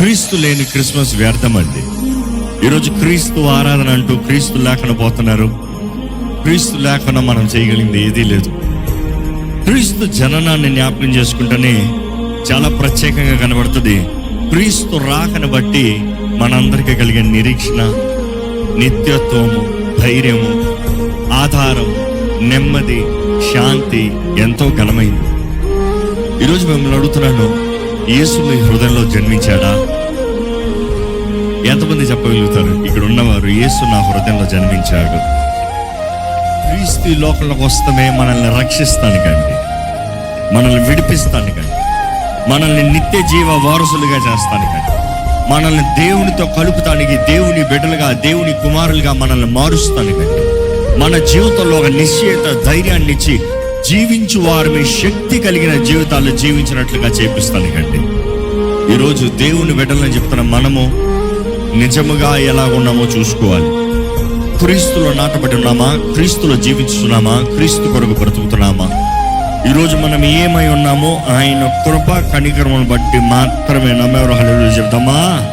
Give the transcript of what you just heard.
క్రీస్తు లేని క్రిస్మస్ వ్యర్థమండి ఈరోజు క్రీస్తు ఆరాధన అంటూ క్రీస్తు లేకుండా పోతున్నారు. క్రీస్తు లేకుండా మనం చేయగలిగింది ఏదీ లేదు. క్రీస్తు జననాన్ని జ్ఞాపకం చేసుకుంటేనే చాలా ప్రత్యేకంగా కనబడుతుంది. క్రీస్తు రాకను బట్టి మనందరికీ కలిగే నిరీక్షణ నిత్యత్వము ధైర్యము ఆధారం నెమ్మది శాంతి ఎంతో ఘనమైంది. ఈరోజు మిమ్మల్ని అడుగుతున్నాను యేసు మీ హృదయంలో జన్మించాడా? ఎంతమంది చెప్పగలుగుతారు ఇక్కడ ఉన్నవారు యేసు నా హృదయంలో జన్మించాడు. క్రీస్తు లోకంలోకి వస్తమే మనల్ని రక్షిస్తానికండి మనల్ని విడిపిస్తానికండి మనల్ని నిత్య జీవ వారసులుగా చేస్తానికండి మనల్ని దేవునితో కలుపుతానికి దేవుని బిడ్డలుగా దేవుని కుమారులుగా మనల్ని మారుస్తానికండి మన జీవితంలో ఒక నిశ్చయిత ధైర్యాన్ని ఇచ్చి జీవించు వారి శక్తి కలిగిన జీవితాలు జీవించినట్లుగా చేపిస్తానికండి ఈరోజు దేవుని బిడ్డలని చెప్తున్న మనము నిజముగా ఎలా ఉన్నామో చూసుకోవాలి. క్రీస్తులో నాటబడి ఉన్నామా? క్రీస్తులో జీవిస్తున్నామా క్రీస్తు కొరకు బ్రతుకుతున్నామా? ఈరోజు మనం ఏమై ఉన్నామో ఆయన కృప కణికరమును బట్టి మాత్రమే నమ్మేవారు హలో చెప్తామా